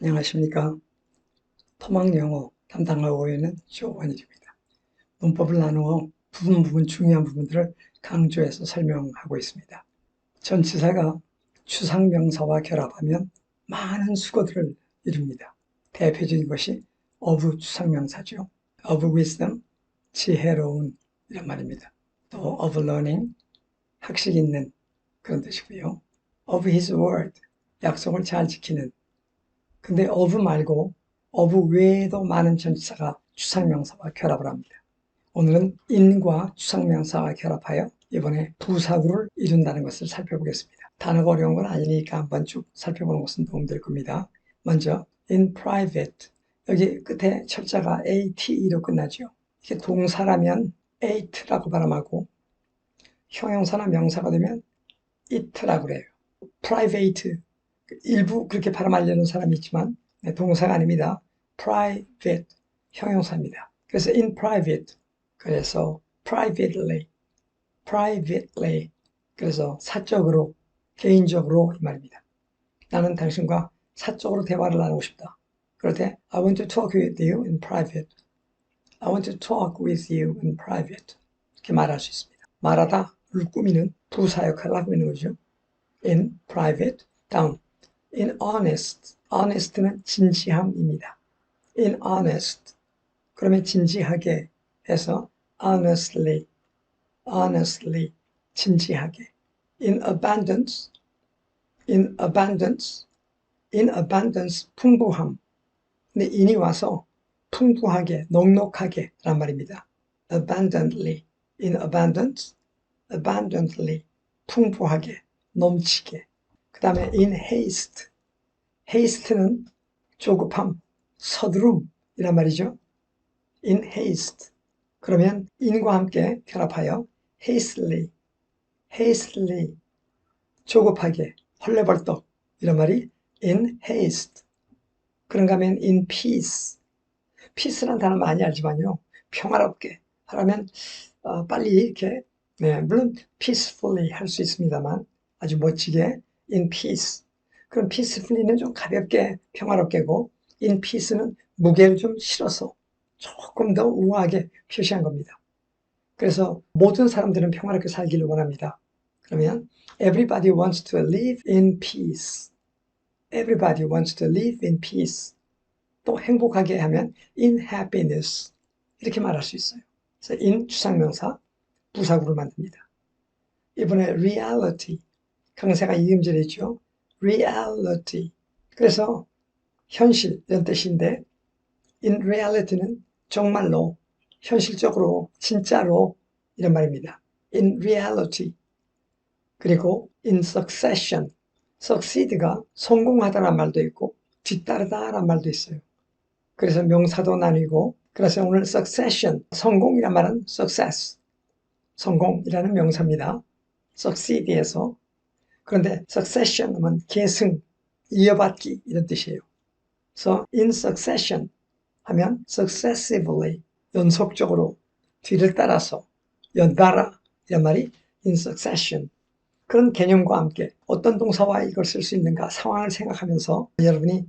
안녕하십니까. 토막영어 담당하고 있는 조원일입니다. 문법을 나누어 부분 부분 중요한 부분들을 강조해서 설명하고 있습니다. 전치사가 추상명사와 결합하면 많은 수거들을 이룹니다. 대표적인 것이 of 추상명사죠. of wisdom, 지혜로운 이란 말입니다. 또 of learning, 학식 있는 그런 뜻이고요. of his word, 약속을 잘 지키는 근데 of 말고 of 외에도 많은 전치사가 추상명사와 결합을 합니다. 오늘은 in과 추상명사가 결합하여 이번에 부사구를 이룬다는 것을 살펴보겠습니다. 단어가 어려운 건 아니니까 한번 쭉 살펴보는 것은 도움될 겁니다. 먼저 in private 여기 끝에 철자가 ate로 끝나죠. 이게 동사라면 ate라고 발음하고 형용사나 명사가 되면 it라고 그래요. private 일부 그렇게 발음하려는 사람이 있지만 네, 동사가 아닙니다. private 형용사입니다. 그래서 in private 그래서 privately privately 그래서 사적으로 개인적으로 이 말입니다. 나는 당신과 사적으로 대화를 나누고 싶다. 그럴 때 I want to talk with you in private. I want to talk with you in private. 이렇게 말할 수 있습니다. 말하다를 꾸미는 부사 역할을 하고 있는 거죠. in private, 다음 in honest. honest는 진지함입니다. in honest. 그러면 진지하게 해서 honestly, honestly, 진지하게. in abundance, in abundance, in abundance, 풍부함. 근데 in이 와서 풍부하게, 넉넉하게 란 말입니다. abundantly, in abundance, abundantly, 풍부하게, 넘치게. 그 다음에 in haste. haste는 조급함, 서두름 이란 말이죠. in haste. 그러면 in과 함께 결합하여 hastily, hastily, 조급하게, 헐레벌떡 이런 말이 in haste. 그런가 하면 in peace. peace란 단어 많이 알지만요. 평화롭게 하라면 어, 빨리 이렇게 네, 물론 peacefully 할 수 있습니다만 아주 멋지게 in peace. 그럼 peacefully는 좀 가볍게 평화롭게고 in peace는 무게를 좀 실어서 조금 더 우아하게 표시한 겁니다. 그래서 모든 사람들은 평화롭게 살기를 원합니다. 그러면 everybody wants to live in peace. everybody wants to live in peace. 또 행복하게 하면 in happiness. 이렇게 말할 수 있어요. 그래서 in 추상명사 부사구를 만듭니다. 이번에 reality. 강세가 이음절에 있죠. reality. 그래서 현실 이런 뜻인데 in reality는 정말로 현실적으로 진짜로 이런 말입니다. in reality. 그리고 in succession. succeed가 성공하다란 말도 있고 뒤따르다란 말도 있어요. 그래서 명사도 나뉘고 그래서 오늘 succession 성공이란 말은 success 성공이라는 명사입니다. succeed에서 그런데 succession 하면 계승, 이어받기 이런 뜻이에요. 그래서 in succession 하면 successively 연속적으로 뒤를 따라서 연달아 이런 말이 in succession 그런 개념과 함께 어떤 동사와 이걸 쓸 수 있는가 상황을 생각하면서 여러분이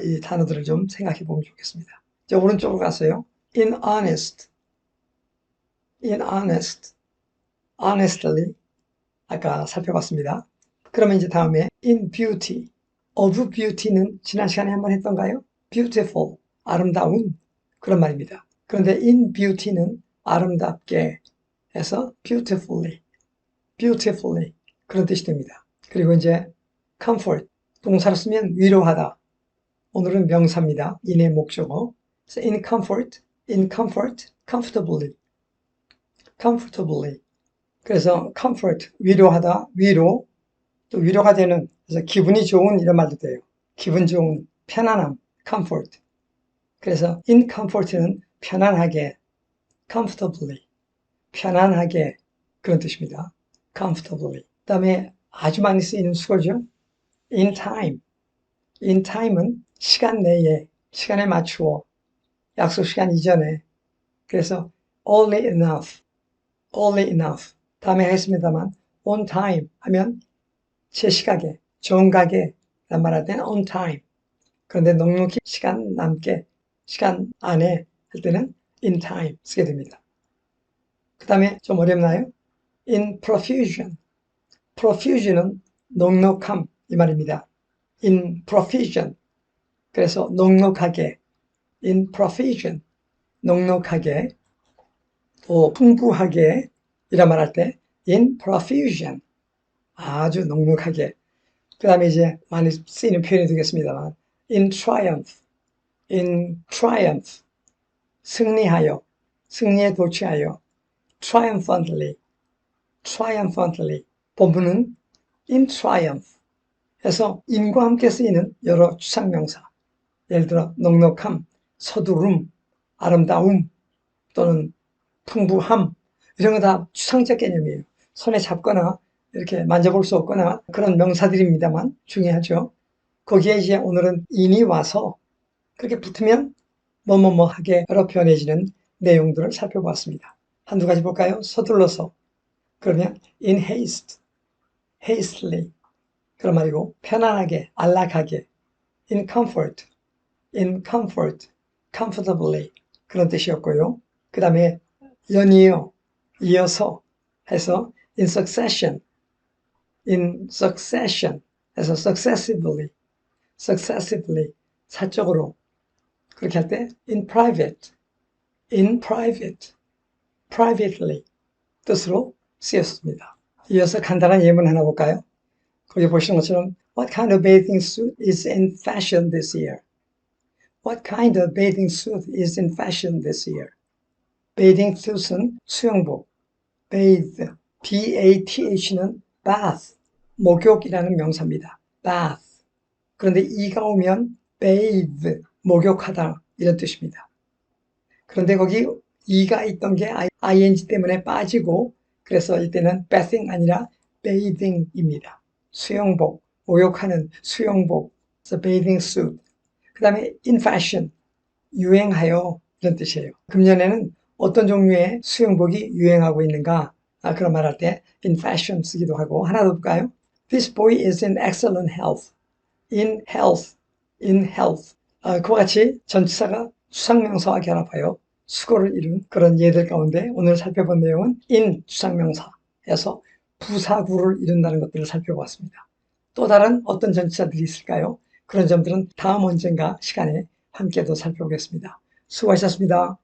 이 단어들을 좀 생각해 보면 좋겠습니다. 자, 오른쪽으로 가서요. in honest, in honest, honestly 아까 살펴봤습니다. 그러면 이제 다음에 in beauty, of beauty는 지난 시간에 한번 했던가요? beautiful, 아름다운 그런 말입니다. 그런데 in beauty는 아름답게 해서 beautifully, beautifully 그런 뜻이 됩니다. 그리고 이제 comfort, 동사를 쓰면 위로하다. 오늘은 명사입니다. in의 목적어. 그래서 in comfort, in comfort, comfortably, comfortably. 그래서 comfort, 위로하다, 위로, 또 위로가 되는, 그래서 기분이 좋은 이런 말도 돼요. 기분 좋은, 편안함, comfort. 그래서 in comfort는 편안하게, comfortably, 편안하게 그런 뜻입니다. comfortably. 그 다음에 아주 많이 쓰이는 수거죠. in time. in time은 시간 내에, 시간에 맞추어, 약속 시간 이전에. 그래서 only enough, only enough. 다음에 하겠습니다만 on time 하면 제 시각에, 정각에 란 말할 때는 on time. 그런데 넉넉히 시간 남게, 시간 안에 할 때는 in time 쓰게 됩니다. 그 다음에 좀 어렵나요? in profusion. profusion은 넉넉함 이 말입니다. in profusion. 그래서 넉넉하게 in profusion. 넉넉하게 또 풍부하게 이란 말할 때 in profusion. 아주 넉넉하게. 그 다음에 이제 많이 쓰이는 표현이 되겠습니다만 in triumph. in triumph. 승리하여, 승리에 도취하여 triumphantly. triumphantly. 본문은 in triumph 해서 인과 함께 쓰이는 여러 추상명사 예를 들어 넉넉함, 서두름, 아름다움 또는 풍부함 이런 거 다 추상적 개념이에요. 손에 잡거나 이렇게 만져볼 수 없거나 그런 명사들입니다만 중요하죠. 거기에 이제 오늘은 인이 와서 그렇게 붙으면 뭐뭐뭐 하게 여러 표현해지는 내용들을 살펴봤습니다. 한두 가지 볼까요? 서둘러서 그러면 in haste, hastily 그런 말이고 편안하게, 안락하게 in comfort, in comfort, comfortably 그런 뜻이었고요. 그 다음에 연이어, 이어서 해서 in succession, in succession 해서 successively, successively 사적으로 그렇게 할 때 in private, in private, privately 뜻으로 쓰였습니다. 이어서 간단한 예문 하나 볼까요? 거기 보시는 것처럼 What kind of bathing suit is in fashion this year? What kind of bathing suit is in fashion this year? bathing suit은 수영복, bathe, b-a-t-h는 bath, 목욕이라는 명사입니다. bath. 그런데 이가 오면 bathe, 목욕하다 이런 뜻입니다. 그런데 거기 이가 있던 게 ing 때문에 빠지고 그래서 이때는 bathing 아니라 bathing입니다. 수영복, 목욕하는 수영복, the bathing suit. 그 다음에 in fashion, 유행하여 이런 뜻이에요. 금년에는 어떤 종류의 수영복이 유행하고 있는가 아, 그런 말할 때 in fashion 쓰기도 하고 하나 더 볼까요? This boy is in excellent health. in health, in health. 아, 그와 같이 전치사가 수상명사와 결합하여 수고를 이룬 그런 예들 가운데 오늘 살펴본 내용은 in 주상명사에서 부사구를 이룬다는 것들을 살펴보았습니다. 또 다른 어떤 전치사들이 있을까요? 그런 점들은 다음 언젠가 시간에 함께 더 살펴보겠습니다. 수고하셨습니다.